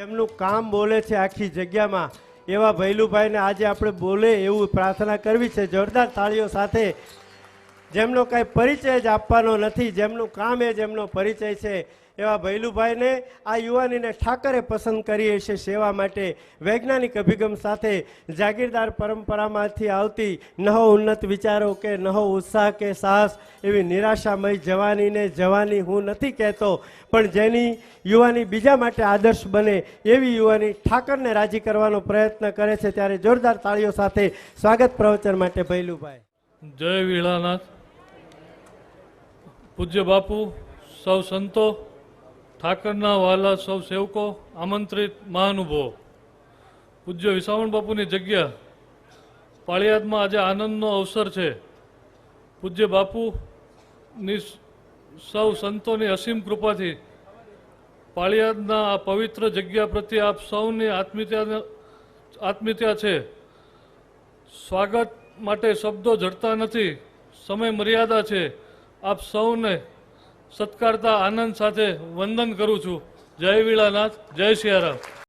જેમનું કામ બોલે છે આખી જગ્યામાં, એવા ભૈલુભાઈને આજે આપણે બોલે એવું પ્રાર્થના કરવી છે. જોરદાર તાળીઓ સાથે જેમનો કાંઈ પરિચય જ આપવાનો નથી, જેમનું કામ એ જેમનો પરિચય છે, એવા ભૈલુભાઈને આ યુવાનીને ઠાકરે પસંદ કરીએ છે સેવા માટે. વૈજ્ઞાનિક અભિગમ સાથે જાગીરદાર પરંપરામાંથી આવતી નહો ઉન્નત વિચારો કે નહો ઉત્સાહ કે સાહસ, એવી નિરાશામય જવાનીને જવાની હું નથી કહેતો, પણ જેની યુવાની બીજા માટે આદર્શ બને, એવી યુવાની ઠાકરને રાજી કરવાનો પ્રયત્ન કરે છે. ત્યારે જોરદાર તાળીઓ સાથે સ્વાગત પ્રવચન માટે ભૈલુભાઈ. જય વીળાનાથ પૂજ્ય બાપુ, સૌ સંતો, ઠાકરના વાલા સૌ સેવકો, આમંત્રિત મહાનુભવો. પૂજ્ય વિસાવણ બાપુની જગ્યા પાળિયાદમાં આજે આનંદનો અવસર છે. પૂજ્ય બાપુની સૌ સંતોની અસીમ કૃપાથી પાળિયાદના આ પવિત્ર જગ્યા પ્રત્યે આપ સૌની આત્મીયતા આત્મીયતા છે. સ્વાગત માટે શબ્દો જડતા નથી, સમય મર્યાદા છે. આપ સૌને સત્કારતા આનંદ સાથે વંદન કરું છું. જય વીળાનાથ જય સિયારામ.